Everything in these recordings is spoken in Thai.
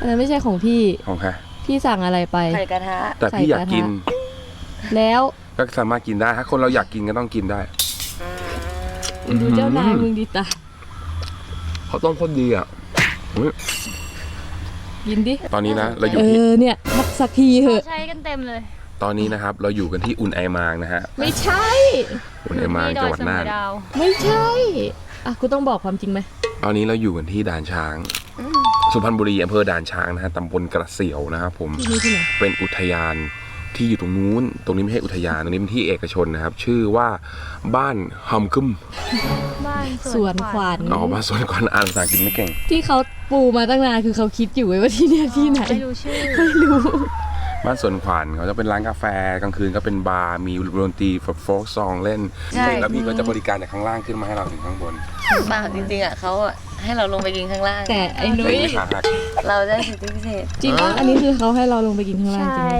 อันนั้นไม่ใช่ของพี่ ของใครพี่สั่งอะไรไป ไข่กระทะ แต่พี่อยากกิน แล้วก็สามารถกินได้ถ้าคนเราอยากกินก็ต้องกินได้มึงดูเจ้านายมึงดีตาเขาต้มโคตรดีอะอุ๊ยกินดิ ตอนนี้นะเราอยู่เอที่อเนี่ยพักสักทีเหอะ ใช้กันเต็มเลยตอนนี้นะครับ เราอยู่กันที่อุนไอมางนะฮะ ไม่ใช่ อุนไอมางจังหวัดน่านดาวไม่ใช่ อะกูต้องบอกความจริงไหมตอนนี้เราอยู่กันที่ด่านช้าง สุพรรณบุรีอำเภอด่านช้างนะฮะตำบลกระเสียวนะครับผมที่นี่ที่ไหนเป็นอุทยานที่อยู่ตรงนู้น ตรงนี้ไม่ใช่อุทยาน ตรงนี้เป็นที่เอกชนนะครับ ชื่อว่าบ้านฮัมคึมบ้านสวนขวานอ๋อบ้านสวนกวานอ่านภาษาอังกฤษไม่เก่ง ที่เขาปูมาตั้งนานคือเขาคิดอยู่ไว้ว่าที่เนี่ยที่ไหนไม่รู้ชื่อไม่รู้บ้านสวนขวัญเขาจะเป็นร้านกาแฟกลางคืนก็เป็นบาร์มีดนตรีโฟกซองเล่นใช่แล้วพี่ก็จะบริการจากข้างล่างขึ้นมาให้เราถึงข้างบนเปล่าจริงๆอะเขาอะ ให้เราลงไปกินข้างล่างแต่ไอ้นุ้ยไม่ขาหักเราได้สิทธิพิเศษจริงว่าอันนี้คือเขาให้เราลงไปกินข้างล่างจริงใช่ไหม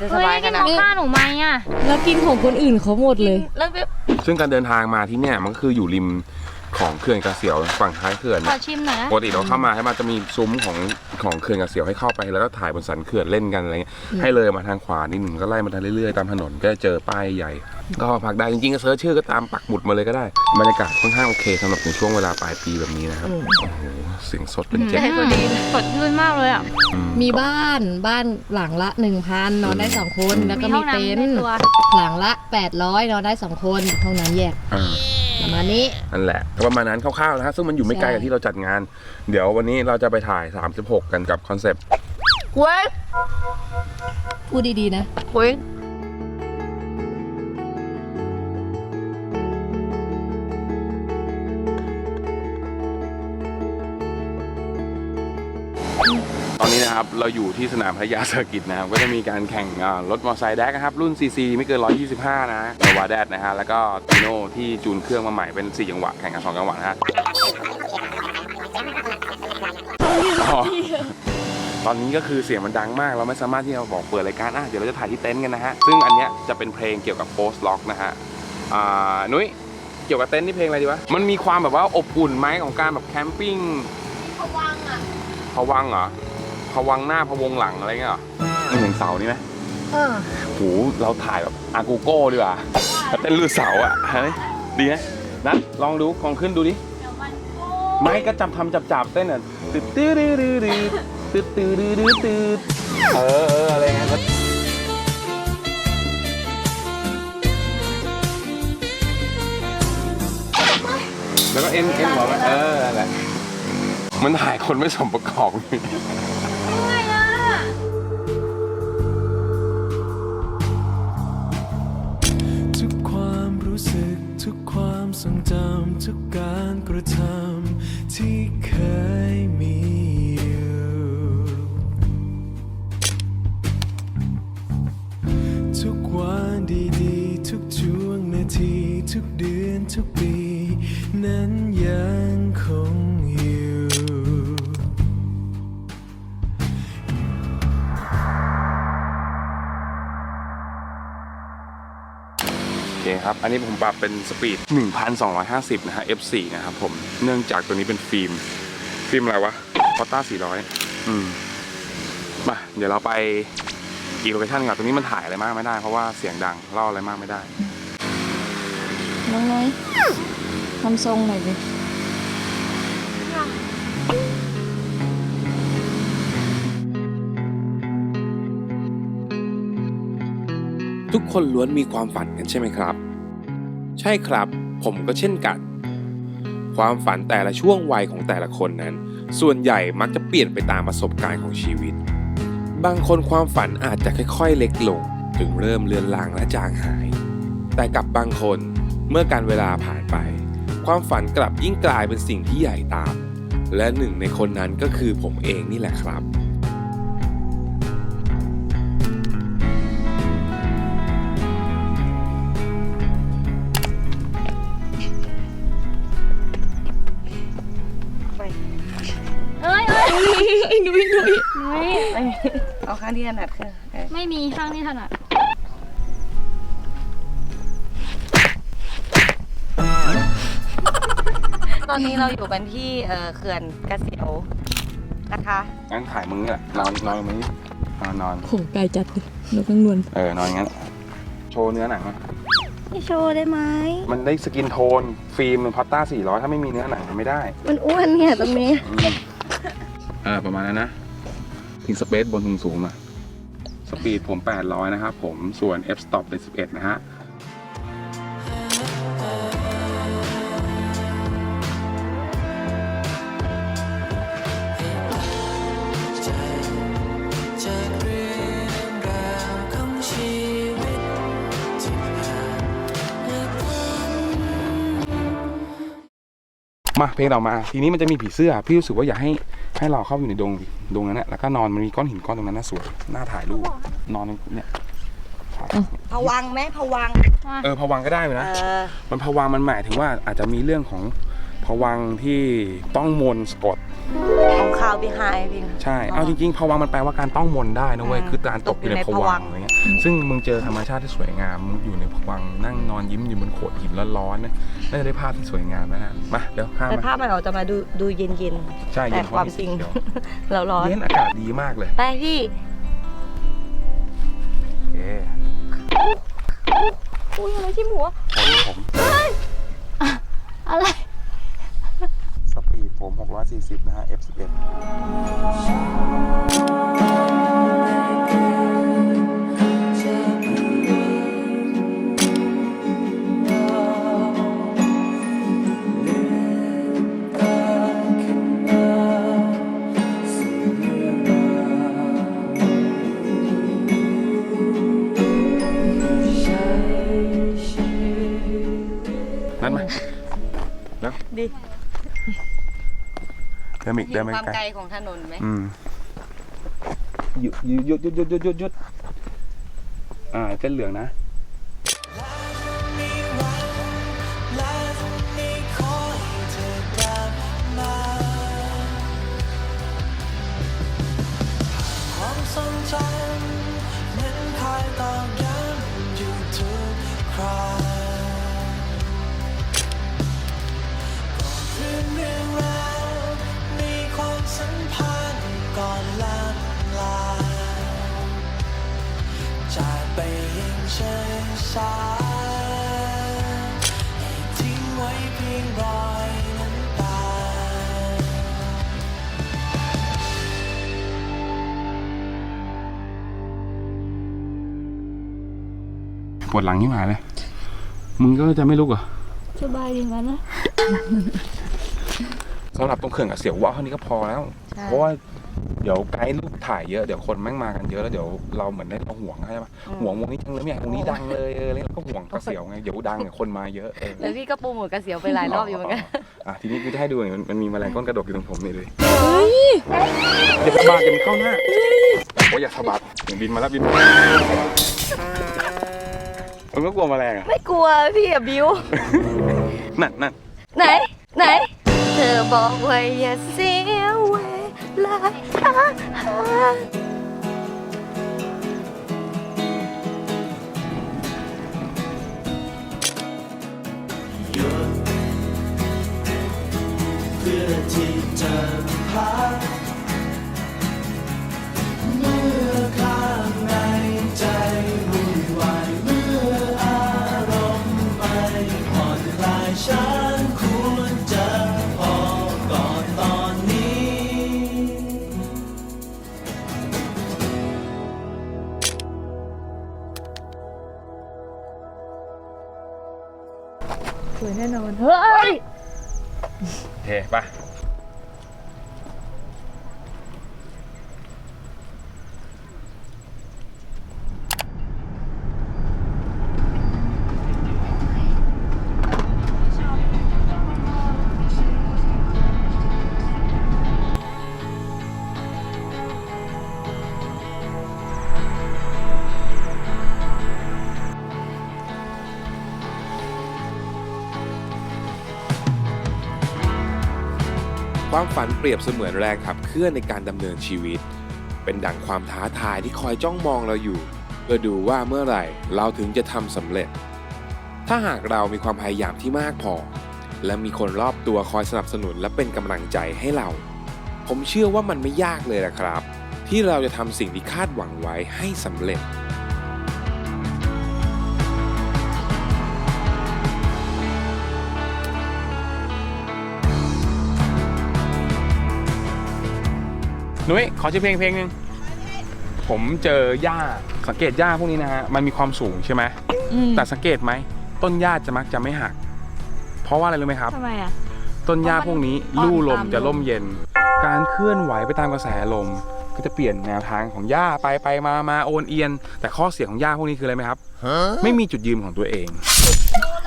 จะสเฮ้ยบายขกินนาดมอคค่าหนูไหมอะ แล้วกินของคนอื่นเขาหมดเลย แล้วแบบซึ่งการเดินทางมาที่เนี่ยมันก็คืออยู่ริม ของเขื่อนกระเสียวฝั่งท้ายเขื่อนขอชิมหน่อยนะปกติเราเข้ามาให้มันจะมีซุ้มของของเขื่อนกระเสียวให้เข้าไปแล้วก็ถ่ายบนสันเขื่อนเล่นกันอะไรเงี้ยให้เลยมาทางขวานิดหนึ่งก็ไล่มาทางเรื่อยๆตามถนนก็จะเจอป้ายใหญ่ ก็พักได้จริงๆก็เซิร์ชชื่อก็ตามปักหมุดมาเลยก็ได้บรรยากาศค่อนข้างโอเคสำหรับในช่วงเวลาปลายปีแบบนี้นะครับอืมโอ้โหเสียงสดเป็นเจ็ดให้คนดีสดชื่นมากเลยอะอืมมีบ้านบ้านหลังละหนึ่งพันนอนได้สองคนแล้วก็ห้มีองน้ำเต็นในท์ตัวหลังละแปดร้อยนอนได้สองคนห้องน้ำแยกอ่า ประมาณนี้ นั่นแหละก็ประมาณนั้นคร่าวๆนะฮะซึ่งมันอยู่ไม่ไกลกับใช่ที่เราจัดงาน เดี๋ยววันนี้เราจะไปถ่าย 36 กันกับคอนเซปต์เว้ยพูดดีๆนะเว้ย ตอนนี้นะครับเราอยู่ที่สนามพระยาเซอร์กิตนะครับก็จะมีการแข่งอ่ารถมอเตอร์ไซค์แดกนะครับรุ่น CC ไม่เกิน 125 นะโนวาแดดนะฮะแล้วก็ติโนที่จูนเครื่องมาใหม่เป็น 4 จังหวะแข่งกัน 2 จังหวะนะฮะอ๋อตอนนี้ก็คือเสียงมันดังมาก เราไม่สามารถที่จะบอกเปิดรายการอะเดี๋ยวเราจะถ่ายที่เต็นท์กันนะฮะซึ่งอันเนี้ยจะเป็นเพลงเกี่ยวกับโพสต์ล็อกนะฮะอ่านุ้ยเกี่ยวกับเต็นท์นี่เพลงอะไรดีวะมันมีความแบบว่าอบอุ่นไหมของการแบบแคมปิ้งพวังอะพะวังเหรอ พวังหน้าพวงหลังอะไรเงี้ยเหรอนี่เห็นเสานี่ไหมเออโหเราถ่ายแบบอากูโก้ดีกว่าเต้นลือเสาอะเฮ้ยดีไหมนัดลองดูของขึ้นดูดิไม่ก็จำทำจับจับเต้นอะตืดตืดตืดตืดตืดตืดตืดเออเอออะไรเงี้ยแล้วก็เอ็นเอ็นหัวเออนั่นแหละมันถ่ายคนไม่สมประกอบ ทุกการกระทำที่เคยมีอยู่ทุกวันดีๆ ทุกช่วงนาที ทุกเดือนทุกปี นั้นยังคง อเคครับอันนี้ผมปรับเป็นสปีด 1,250 นะฮะ F4 นะครับผม เนื่องจากตัวนี้เป็นฟิล์ม ฟิล์มอะไรวะพอต้า400 อืม มา เดี๋ยวเราไปอีกโลเคชั่นก่อนตรงนี้มันถ่ายอะไรมากไม่ได้ เพราะว่าเสียงดังเล่าอะไรมากไม่ได้ น้องน้อยทำทรงหน่อยดิทุกคนล้วนมีความฝันกันใช่ไหมครับ ใช่ครับ ผมก็เช่นกัน ความฝันแต่ละช่วงวัยของแต่ละคนนั้น ส่วนใหญ่มักจะเปลี่ยนไปตามประสบการณ์ของชีวิต บางคนความฝันอาจจะค่อยๆ เล็กลง ถึงเริ่มเลือนลางและจางหาย แต่กับบางคนเมื่อการเวลาผ่านไป ความฝันกลับยิ่งกลายเป็นสิ่งที่ใหญ่ตาม และหนึ่งในคนนั้นก็คือผมเองนี่แหละครับ นุ้ยนุ้ยนุ้ยเอาข้างที่ถนัดคือเออไม่มีข้างที่ถนัดตอนนี้เราอยู่กันที่เอ่อเขื่อนกระเสียวนะคะ งั้นถ่ายมึงนี่แหละนอนนอนมึงนี่นอนนอน โหไกลจัดเลยนกนางนวลเออนอนงั้น โชว์เนื้อหนังอะไม่โชว์ได้ไหม มันได้สกินโทน ฟิล์มมันพัตต้า400 ถ้าไม่มีเนื้อหนังมันไม่ได้ มันอ้วนเนี่ยตรงนี้เออประมาณนั้นนะทิ้งสเปซบนสูงๆนะสปีดผม 800 นะครับผมส่วน f stop เป็น 11 นะฮะ มาเพลงต่อมา ทีนี้มันจะมีผีเสื้อ พี่รู้สึกว่าอยากให้ให้เราเข้าอยู่ในดงดงนั้นแหละแล้วก็นอนมันมีก้อนหินก้อนตรงนั้นน่าสวยน่าถ่ายรูปนอนเนี่ยถ่ายผวังไหมผวังเออพวังก็ได้อยู่เอนะอมันพวังมันหมายถึงว่าอาจจะมีเรื่องของพวังที่ต้องมนต์สะกดของข่าวบีไฮพิงใช่เอาจริงๆพวังมันแปลว่าการต้องมนต์ได้นะเว้ยอืมคือการตกอยู่ในตกอยู่พในวังภวังค์อะไรเงี้ย ซึ่งมึงเจอธรรมชาติที่สวยงามมึงอยู่ในพวังค์นั่งนอนยิ้มอยู่บนโขดหินร้อนๆนะน่าจะได้ภาพที่สวยงามนะฮะมาเดี๋ยวข้ามแต่มาภาพมันออกจะมาดูดูเย็นเย็นใช่ๆแต่เย็นความจริง เดี๋ยว เราร้อนเย็นอากาศดีมากเลยไปพี่โอเคอุ้ยอะไรที่หัวผมผมอะไร สปีดผม 640 นะฮะ F11 ดิเดินอีกเดินไปความไกลไกลของถนนไหมอืมหยุดหยุดหยุดหยุดหยุดหยุดหยุดอ่าเส้นเหลืองนะ ยชาให้ทิ้งไว้เพียงรอยน้ำตา ปวดหลังที่หายเลย มึงก็จะไม่ลุกเหรอสบายดีงั้นนะ สำหรับตรงเขื่อนกับเสียวว่าเท่านี้ก็พอแล้ว เพราะว่าเดี๋ยวไกด์รูปถ่ายเยอะเดี๋ยวคนแม่งมากันเยอะแล้วเดี๋ยวเราเหมือนได้เราห่วงใช่ปะห่วงวงนี้จังเลยไม่อยากวงนี้ดังเลยเออแล้วก็ห่วงกระเสียวไงเดี๋ยวดังเนี่ยคนมาเยอะเออแล้วพี่ก็ปูหมดกระเสียวไปหลายรอบอยู่เหมือนกันอะทีนี้กูจะให้ดูหน่อยมันมันมีแมลงก้นกระดกอยู่ตรงผมนี่เลยอย่าสะบัดอย่ามันเข้าหน้าโอ้ยอย่าสะบัดอย่างบินมาแล้วบินมามึงก็กลัวแมลงอะไม่กลัวพี่อะบิวนั่นนั่นไหน ไหน เธอบอกว่าอย่าเสียเว ลาอ่าอ่าเพื่ ความฝันเปรียบเสมือนแรงขับเคลื่อนในการดำเนินชีวิต เป็นดั่งความท้าทายที่คอยจ้องมองเราอยู่เพื่อดูว่าเมื่อไหร่เราถึงจะทำสำเร็จ ถ้าหากเรามีความพยายามที่มากพอ และมีคนรอบตัวคอยสนับสนุนและเป็นกำลังใจให้เรา ผมเชื่อว่ามันไม่ยากเลยนะครับ ที่เราจะทำสิ่งที่คาดหวังไว้ให้สำเร็จ นุ้ยขอชื่อเพลงเพลงหนึ่งผมเจอหญ้าสังเกตหญ้าพวกนี้นะฮะมันมีความสูงใช่ไหมอืมแต่สังเกตไหมต้นหญ้าจะมักจะไม่หัก เพราะว่าอะไรรู้ไหมครับ ทำไมอะ ต้นหญ้าพวกนี้เพราะมันลู่ลมอ่อนตามจะลล่มมเย็น การเคลื่อนไหวไปตามกระแสลม ก็จะเปลี่ยนแนวทางของหญ้าไปไปมามาโอนเอียน แต่ข้อเสียของหญ้าพวกนี้คืออะไรไหมครับไม่มีจุดยืนของตัวเอง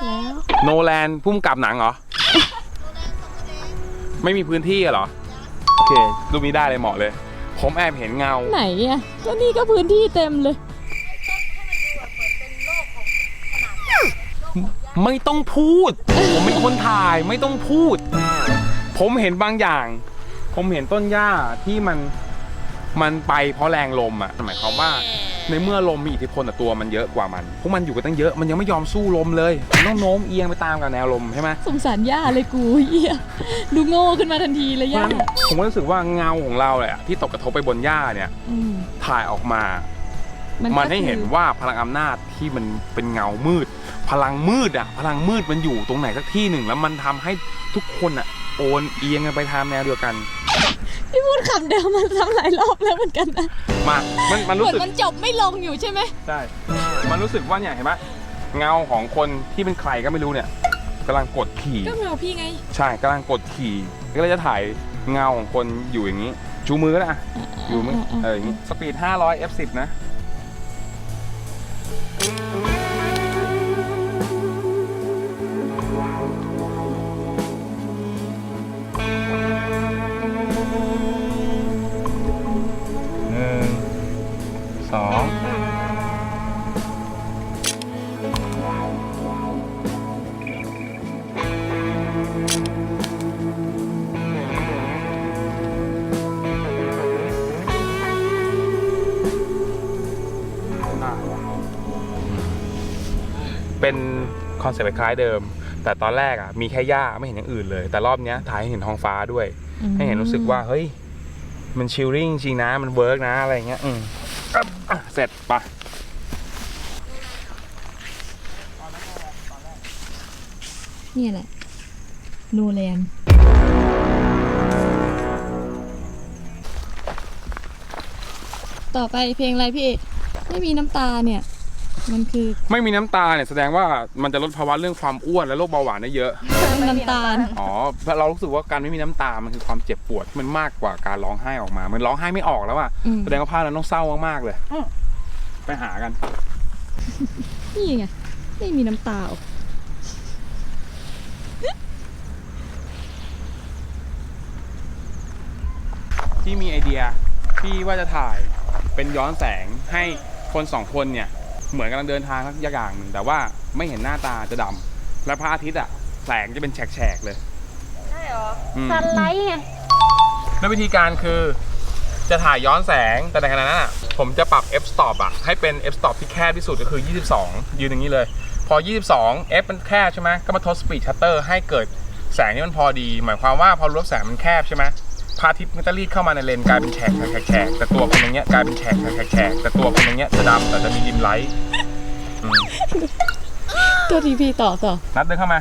แล้ว โนแลนพุ่มกับหนังเหรอ ไม่มีพื้นที่เหรอโอเครูปนี้ได้เลยเหมาะเลย ผมแอบเห็นเงา ไหนอะก็นี่ก็พื้นที่เต็มเลย ไม่ต้องพูด ผมเป็นคนถ่ายไม่ต้องพูด ผมเห็นบางอย่าง ผมเห็นต้นหญ้าที่มันมันไปเพราะแรงลมอะหมายความว่า ในเมื่อลมมีอิทธิพลต่อตัวมันเยอะกว่ามันพวกมันอยู่กันตั้งเยอะมันยังไม่ยอมสู้ลมเลยมันต้องโน้มเอียงไปตามกับแนวลมใช่ไหมสงสารย่าเลยกูเหี้ยดูโง่ขึ้นมาทันทีเลยเพราะย่าฉะนั้นผมก็รู้สึกว่าเงาของเราแหละที่ตกกระทบไปบนหญ้าเนี่ยอืมถ่ายออกมาก็มันให้เห็นคือว่าพลังอำนาจที่มันเป็นเงามืด พลังมืดอะพลังมืดมันอยู่ตรงไหนสักที่หนึ่ง แล้วมันทำให้ทุกคนอะโอนเอียงกันไปทางแนวเดียวกัน พี่พูดคำเดิมมันทำหลายรอบแล้วเหมือนกันนะมา มันมันเหรู้มือนสึกมันจบไม่ลงอยู่ใช่ไหมใช่มันรู้สึกว่าเนี่ยเห็นไหมเงาของคนที่เป็นใครก็ไม่รู้เนี่ยกำลังกดขี่ ก็เหมือนพี่ไง ใช่กำลังกดขี่ก็เลยจะถ่ายเงาของคนอยู่อย่างนี้ ชูมือก็ได้อะอยู่มั้ยเอออย่างนี้สปีด 500 F10 นะ สองเป็นคอนเซ็ปต์คล้ายๆเดิม แต่ตอนแรกอะมีแค่หญ้าไม่เห็นอย่างอื่นเลย แต่รอบเนี้ยถ่ายให้เห็นท้องฟ้าด้วย ให้เห็นรู้สึกว่าเฮ้ย มันชิลลิ่งจริงนะ มันเวิร์กนะ อะไรอย่างเงี้ยอืมอะอะ เสร็จปะนี่แหละโนแลนต่อไปเพลงอะไรพี่ไม่มีน้ำตาเนี่ย มันคือไม่มีน้ำตาเนี่ยแสดงว่ามันจะลดภาวะเรื่องความอ้วนและโรคเบาหวานได้เยอะ น้ำตาล อ๋อเรารู้สึกว่าการไม่มีน้ำตา มันคือความเจ็บปวดที่มันมากกว่าการร้องไห้ออกมา มันร้องไห้ไม่ออกแล้วอะอืม แสดงว่าภาพนั้นต้องเศร้ามากๆเลย ไปหากัน นี่ไง ไม่มีน้ำตาออกที่มีไอเดียที่ว่าจะถ่ายเป็นย้อนแสงให้คนสองคนเนี่ย เหมือนกำลังเดินทางสักอย่างหนึ่งแต่ว่าไม่เห็นหน้าตาจะดำและพระอาทิตย์อะแสงจะเป็นแฉกๆเลย ใช่หรอ อืม ซันไลท์ไง แล้ววิธีการคือ จะถ่ายย้อนแสงแต่ในขณะนั้นอะผมจะปรับ f stop อะให้เป็น f stop ที่แคบที่สุดก็คือ 22 ยืนอย่างนี้เลย พอ 22 f มันแคบใช่ไหมก็มาทด speed shutter ให้เกิดแสงที่มันพอดี หมายความว่าพอรูปแสงมันแคบใช่ไหมพระอาทิตย์มันจะรีดเข้ามาในเลนกลายเป็นแฉกแฉกแฉกแฉกแต่ตัวคนตรงเนี้ยกลายเป็นแฉกแฉกแฉกแฉกแต่ตัวคนตรงเนี้ยจะดำแต่จะมีดิมไลท์อืมตัวทีพี่ต่อต่อนัดเดินเข้ามา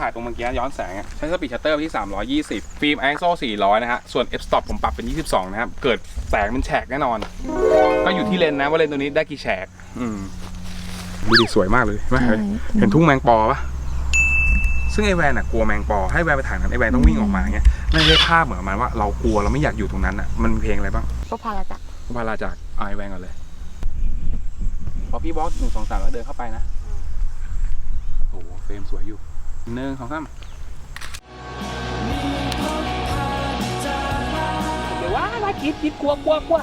ถ่ายตรงเมื่อกี้ย้อนแสงอะใช้สปีดชัตเตอร์ที่ 320 ฟิล์ม ISO 400 นะฮะ ส่วน f stop ผมปรับเป็น 22 นะครับ เกิดแสงเป็นแฉกแน่นอน ก็อยู่ที่เลนส์นะว่าเลนส์ตัวนี้ได้กี่แฉก อืมดูดิสวยมากเลยเห็นไหมใช่เห็นทุ่งแมงปอปะซึ่งไอแวนอะกลัวแมงปอให้แวนไปถ่ายนั้นไอแวนต้องวิ่งออกมาเงี้ยไม่ได้ภาพเหมือนประมันว่าเรากลัวเราไม่อยากอยู่ตรงนั้นอะมันมีเพลงอะไรบ้างก็พาราจักรพาราจากเอาไอแวนก่อนเลยพอพี่บอสหนึ่งสองสามแล้วเดินเข้าไปนะโอ้โหเฟรมสวยอยู่ หนึ่งสองสามเดี๋ยวว่าว่าคิดคิดกลัวกลัวกลัว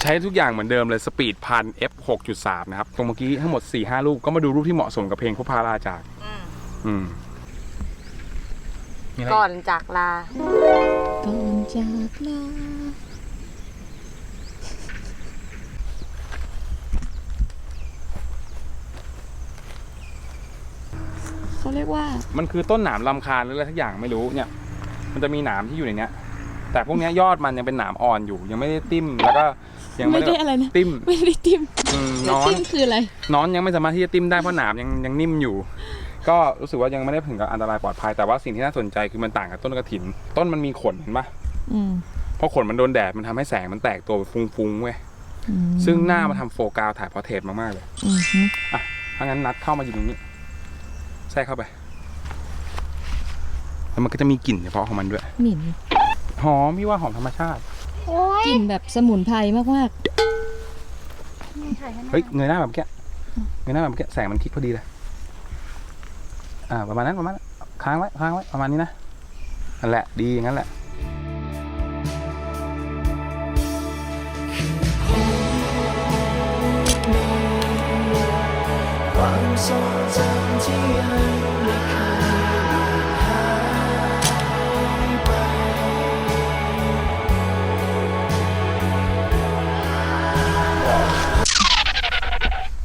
ใช้ทุกอย่างเหมือนเดิมเลยสปีดพัน F 6.3 นะครับ ตรงเมื่อกี้ทั้งหมด 4-5ลูกก็มาดูรูปที่เหมาะสมกับเพลงพุพาราจาก อืม มีอะไรก่อนจากลา ก่อนจากลา เขาเรียกว่า มันคือต้นหนามลำคาญหรืออะไรทักอย่างไม่รู้เนี่ย มันจะมีหนามที่อยู่ในเนี้ย แต่พวกเนี้ยยอดมันยังเป็นหนามอ่อนอยู่ ยังไม่ได้ติ้มแล้วก็ยังไม่ไม่ได้อะไรนะ ติ้มไม่ได้ติมอืมไม่นอนติมคืออะไร นอนยังไม่สามารถที่จะติ้มได้เพราะหนามยังยังนิ่มอยู่ ก็รู้สึกว่ายังไม่ได้ถึงกับอันตรายปลอดภัยแต่ว่าสิ่งที่น่าสนใจคือมันต่างกับต้นกระถิน ต้นมันมีขนเห็นปะอืมพอขนมันโดนแดดมันทำให้แสงมันแตกตัวฟุ้งๆเว้ยอืมซึ่งหน้ามาทำโฟกัสถ่ายพอร์เทรตมากๆเลยอืมฮึอะถ้างั้นนัดเข้ามาอยู่ตรงนี้แทรกเข้าไปแล้วมันก็จะมีกลิ่นเฉพาะของมันด้วยหมิ่นหอมพี่ว่าหอมธรรมชาติกลิ่นแบบสมุนไพรมากเฮ้ยเงยหน้าแบบเมื่อกี้เงยหน้าแบบเมื่อกี้แสงมันคลิกพอดีเลย อ่าประมาณนั้นประมาณนั้นค้างไว้ค้างไว้ประมาณนี้นะนั่นแหละดีอย่างนั้นแหละความทรงจำที่ยังไม่เคย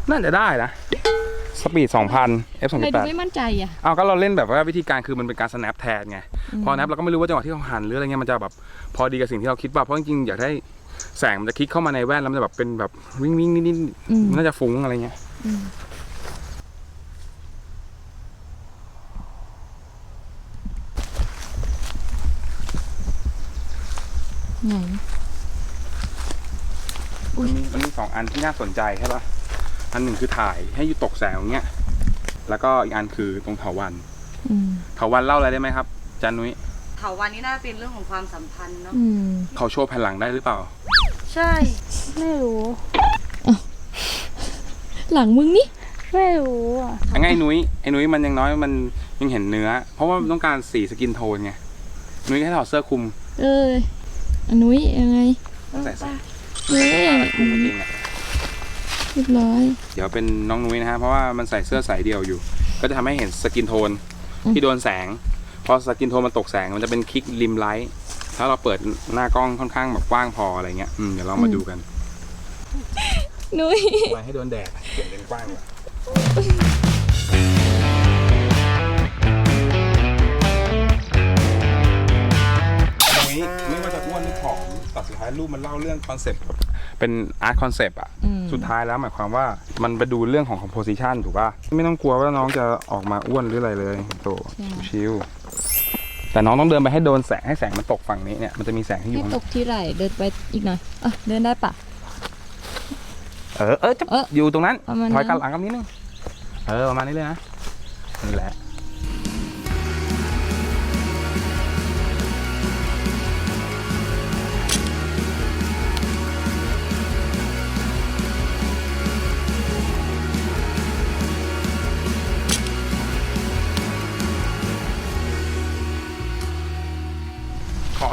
น่าจะได้นะ สปีด2,000 F ๆทำไมดูไม่2.8มั่นใจอะ เอาก็เราเล่นแบบว่าวิธีการคือมันเป็นการ snap แทนไง พอ snap เราก็ไม่รู้ว่าจังหวะที่เขาหันหรืออะไรเงี้ยมันจะแบบพอดีกับสิ่งที่เราคิดว่าเพราะจริงๆอยากได้แสงมันจะคลิกเข้ามาในแว่นแล้วมันจะแบบเป็นแบบวิ่งวิ่งนิดอืมๆน่าจะฟุ้งอะไรเงี้ยไหนมันมีมันมีสองอันที่น่าสนใจใช่ปะ อันหนึ่งคือถ่ายให้อยู่ตกแสงอย่างเงี้ย แล้วก็อีกอันคือตรงเถาวันอืมเถาวันเล่าอะไรได้ไหมครับจันนุ้ยเถาวันนี้น่าเป็นเรื่องของความสัมพันธ์เนาะอืมเขาโชว์แผ่นหลังได้หรือเปล่า ใช่ ไม่รู้ หลังมึงนี่ไม่รู้อะอันไงไอ้นุ้ยไอ้นุ้ยมันยังน้อยมันยังเห็นเนื้อ เพราะว่ามันต้องการสีสกินโทนไงนุ้ยแค่ถอดเสื้อคลุม เอออันนุ้ยยังไงใส่เสื้อเฮ้ยคลุมกางเกงอะ เรียบร้อย เดี๋ยวเป็นน้องนุ้ยนะฮะ เพราะว่ามันใส่เสื้อสายเดียวอยู่ ก็จะทำให้เห็นสกินโทนอืมที่โดนแสง พอสกินโทนมันตกแสงมันจะเป็นคลิกริมไลท์ ถ้าเราเปิดหน้ากล้องค่อนข้างแบบกว้างพออะไรเงี้ย อืมเดี๋ยวเรามาดูกันนุ้ยไปให้โดนแดดเปลี่ยนเลนส์กว้างกว่านุ้ยไม่ว่าจะอ้วนหรือผอมแต่สุดท้ายรูปมันเล่าเรื่องคอนเซปต์แบบ เป็นอาร์ตคอนเซปต์อะอืมสุดท้ายแล้วหมายความว่ามันไปดูเรื่องของ composition ถูกป่ะ ไม่ต้องกลัวว่าน้องจะออกมาอ้วนหรืออะไรเลยโตชิวๆแต่น้องต้องเดินไปให้โดนแสงให้แสงมันตกฝั่งนี้เนี่ยมันจะมีแสงที่อยู่ให้ข้างตกที่ไหลเดินไปอีกหน่อยอะเดินได้ปะเออเออจะเอออยู่ตรงนั้นประมาณนั้นถอยกันหลังกันนิดนึงเออประมาณนี้เลยนะนี่แหละ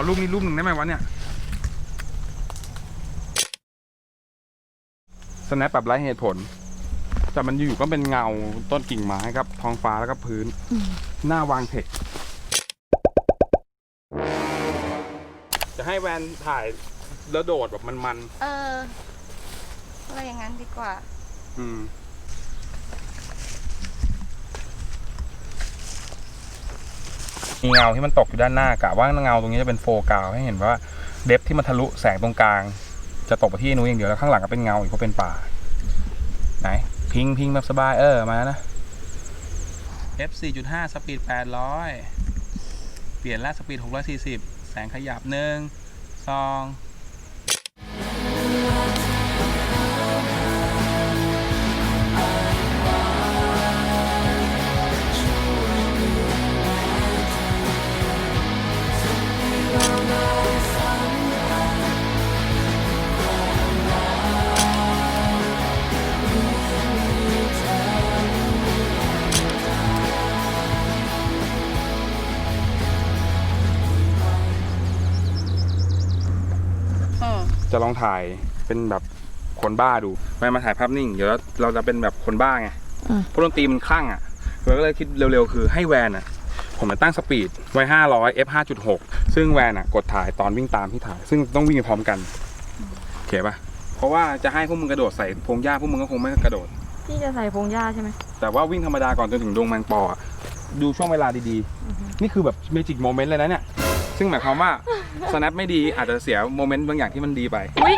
รูปนี้รูปหนึ่งได้ไหมวะเนี่ยสแนปแบบไร้เหตุผล แต่มันอยู่ๆก็เป็นเงาต้นกิ่งไม้กับท้องฟ้าแล้วก็พื้น หน้าวางเทคจะให้แวนถ่ายแล้วโดดแบบมันเอออะไรอย่างนั้นดีกว่าๆอืม มีเงาที่มันตกอยู่ด้านหน้ากะว่าเงาตรงนี้จะเป็นโฟกาวให้เห็นว่าเดฟที่มันทะลุแสงตรงกลาง จะตกไปที่นู้นอย่างเดียวแล้วข้างหลังก็เป็นเงาอีกเพราะเป็นป่า ไหน พิงพิงแบบสบายเออมานะ F 4.5สปีด800 เปลี่ยนแล้วสปีด640 แสงขยับหนึ่งสอง จะลองถ่ายเเป็นแบบคนบ้าดู ไม่มาถ่ายภาพนิ่ง เดี๋ยวเราเราจะเป็นแบบคนบ้าไงอะ เพราะดนตรีมันคลั่งอะเราก็เลยคิดเร็วๆ คือให้แวนอะ ผมมาตั้งสปีดไว้ 500 f 5.6 ซึ่งแวนอะ กดถ่ายตอนวิ่งตามที่ถ่าย ซึ่งต้องวิ่งพร้อมกันโอเคปะเพราะว่าจะให้พวกมึงกระโดดใส่พงหญ้าพวกมึงก็คงไม่กระโดด พี่จะใส่พงหญ้าใช่ไหม แต่ว่าวิ่งธรรมดาก่อนจนถึงดงแมงปออะดูช่วงเวลาดีๆ นี่คือแบบเมจิกโมเมนต์เลยนะเนี่ย ซึ่งหมายความว่า snap ไม่ดีอาจจะเสียโมเมนต์บางอย่างที่มันดีไปอุ้ย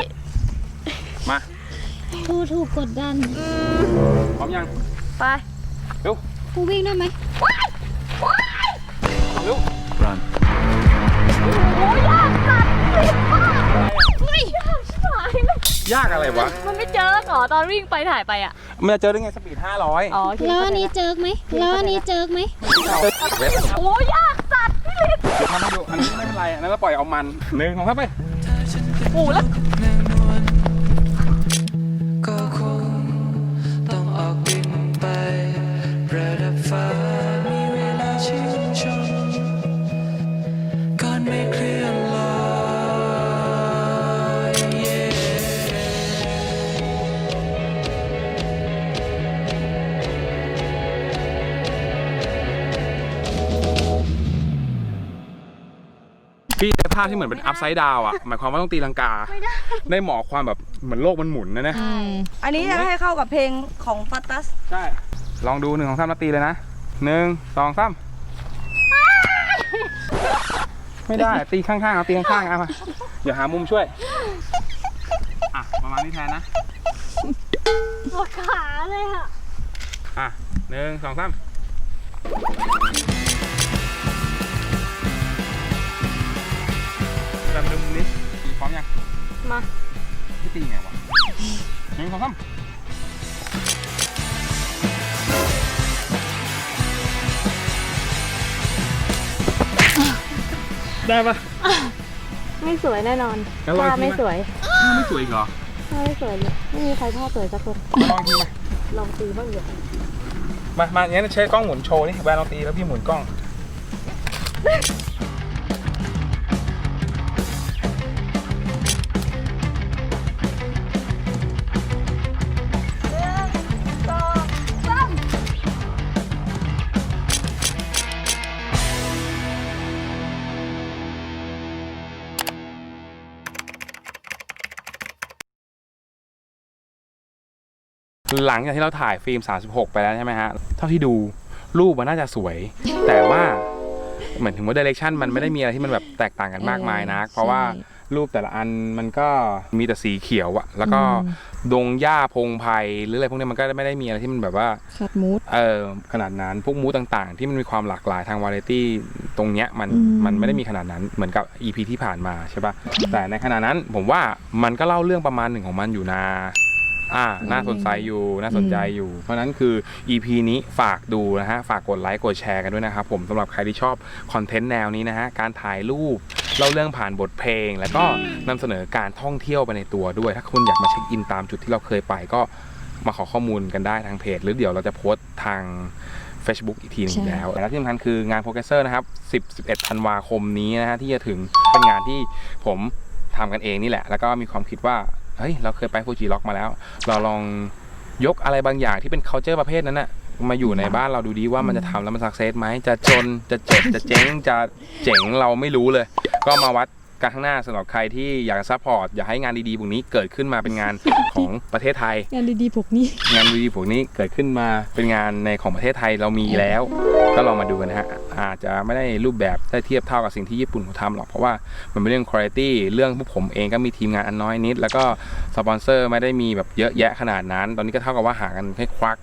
มาผู้ถูกกดดันพร้อมยังไปผู้วิ่งได้ไหมเร็ว Run ยากอะไรวะ มันไม่เจอหรอตอนวิ่งไปถ่ายไปอะมันจะเจอได้ไงสปีด500อ๋อโอเคแล้วอันนี้เจิกไหมแล้วอันนี้เจิกไหมโอ้ยาก ทำให้ดูอันนี้ไม่เป็นไรอันนั้นเราปล่อยเอามันหนึ่งของเข้าไปโอ้แล้ว พี่ในภาพที่เหมือนเป็นอัพไซด์ดาวอะหมายความว่าต้องตีลังกาได้หมอความแบบเหมือนโลกมันหมุนนะนะอันนี้จะให้เข้ากับเพลงของฟัตตัสใช่ลองดูหนึ่งของสามนาตีเลยนะหนึ่งสองสามไม่ได้ตีข้างๆเอาตีข้างๆเอามาเดี๋ยวหามุมช่วยอะประมาณนี้แทนนะปวดขาเลยอะอะหนึ่งสองสาม จำดูมุมนี้พร้อมยังมาพี่ตีไงวะหนึ่งสองสามได้ปะ ไม่สวยแน่นอนแล้วลองท่าอีกทีไม่ไหมสวยไม่สวยอีกเหรอท่าไม่สวยเลยไม่มีใครท่าสวยสักคนมาลองอีกทีมา ลองตีบ้างเดี๋ยวมา มางั้นใช้กล้องหมุนโชว์นี่แวนลองตีแล้วพี่หมุนกล้อง หลังจากที่เราถ่ายฟิล์ม 36 ไปแล้วใช่ไหมฮะ เท่าที่ดูรูปมันน่าจะสวย แต่ว่าเหมือนถึงว่าดิเรกชันมันไม่ได้มีอะไรที่มันแบบแตกต่างกันมากมายนักเพราะว่ารูปแต่ละอันมันก็มีแต่สีเขียวอะแล้วก็ดงหญ้าพงไพรหรืออะไรพวกนี้มันก็ไม่ได้มีอะไรที่มันแบบว่าขัดมูดเออขนาดนั้นพวกมูต่างๆ ที่มันมีความหลากหลายทางวาไรตี้ตรงเนี้ยมันอืมมันไม่ได้มีขนาดนั้นเหมือนกับ EP ที่ผ่านมาใช่ปะแต่ในขณะนั้นผมว่ามันก็เล่าเรื่องประมาณหนึ่งของมันอยู่นะ อ่า น่าสนใจอยู่ น่าสนใจอยู่ เพราะฉะนั้นคือ EP นี้ฝากดูนะฮะ ฝากกดไลค์ กดแชร์กันด้วยนะครับผมสำหรับใครที่ชอบคอนเทนต์แนวนี้นะฮะ การถ่ายรูป เล่าเรื่องผ่านบทเพลง แล้วก็นำเสนอการท่องเที่ยวไปในตัวด้วย ถ้าคุณอยากมาเช็คอินตามจุดที่เราเคยไปก็มาขอข้อมูลกันได้ทางเพจ หรือเดี๋ยวเราจะโพสต์ทาง Facebook อีกทีหนึงใช่แล้วและที่สำคัญคืองานโปรเกสเซอร์นะครับ10 11ธันวาคมนี้นะฮะที่จะถึงเป็นงานที่ผมทำกันเองนี่แหละ แล้วก็มีความคิดว่า เฮ้ยเราเคยไปฟูจิล็อกมาแล้ว เราลองยกอะไรบางอย่างที่เป็น culture ประเภทนั้นนะมาอยู่ในบ้านเราดูดีว่ามันจะทำแล้วมันสักเซสไหมจะจนจะเจ็บจะเจ๊งจะเจ๋งเราไม่รู้เลย ก็มาวัด กันข้างหน้าสำหรับใครที่อยากซัพพอร์ตอยากให้งานดีๆพวกนี้เกิดขึ้นมาเป็นงานของประเทศไทย งานดีๆพวกนี้ งานดีๆพวกนี้เกิดขึ้นมาเป็นงานในของประเทศไทยเรามีแล้ว ก็ลองมาดูกันนะฮะอาจจะไม่ได้รูปแบบได้เทียบเท่ากับสิ่งที่ญี่ปุ่นเขาทำหรอกเพราะว่ามันเป็นเรื่องคุณภาพเรื่องพวกผมเองก็มีทีมงานอันน้อยนิด แล้วก็สปอนเซอร์ไม่ได้มีแบบเยอะแยะขนาดนั้น ตอนนี้ก็เท่ากับว่าหากันให้ควัก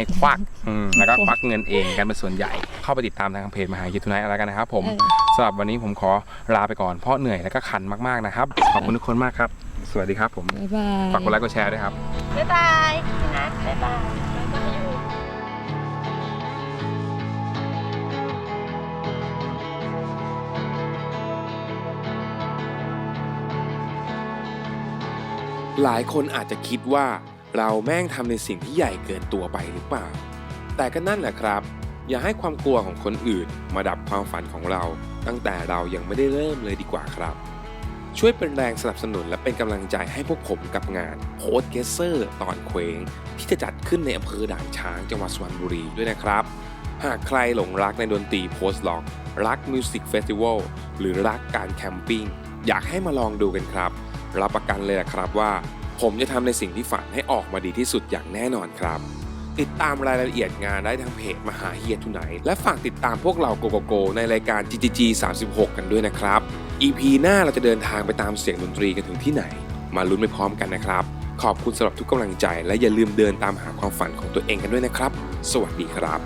ให้ควักอืมแล้วก็ควักเงินเองกันเป็นส่วนใหญ่ เข้าไปติดตามทางเพจมหาคิทุนายอะไรกันนะครับผมเออสำหรับวันนี้ผมขอลาไปก่อนเพราะเหนื่อยและก็คันมากๆนะครับ ขอบคุณทุกคนมากครับ สวัสดีครับผมบ๊ายบายฝากกดไลค์กดแชร์ด้วยครับ บ๊ายบายพี่นัทบ๊ายบายหลายคนอาจจะคิดว่า เราแม่งทำในสิ่งที่ใหญ่เกินตัวไปหรือเปล่า แต่ก็นั่นแหละครับ อย่าให้ความกลัวของคนอื่นมาดับความฝันของเรา ตั้งแต่เรายังไม่ได้เริ่มเลยดีกว่าครับ ช่วยเป็นแรงสนับสนุนและเป็นกำลังใจให้พวกผมกับงานโพสเกเซอร์ตอนเคว้ง ที่จะจัดขึ้นในอำเภอด่านช้างจังหวัดสุพรรณบุรีด้วยนะครับ หากใครหลงรักในดนตรีโพสต์ล็อก รักมิวสิกเฟสติวัลหรือรักการแคมปิ้งอยากให้มาลองดูกันครับ รับประกันเลยนะครับว่า ผมจะทำในสิ่งที่ฝันให้ออกมาดีที่สุดอย่างแน่นอนครับ ติดตามรายละเอียดงานได้ทางเพจมหาเฮียทุไหน และฝากติดตามพวกเราโกโกโก ในรายการ GGG 36 กันด้วยนะครับ EP หน้าเราจะเดินทางไปตามเสียงดนตรีกันถึงที่ไหน มาลุ้นไปพร้อมกันนะครับ ขอบคุณสำหรับทุกกำลังใจ และอย่าลืมเดินตามหาความฝันของตัวเองกันด้วยนะครับ สวัสดีครับ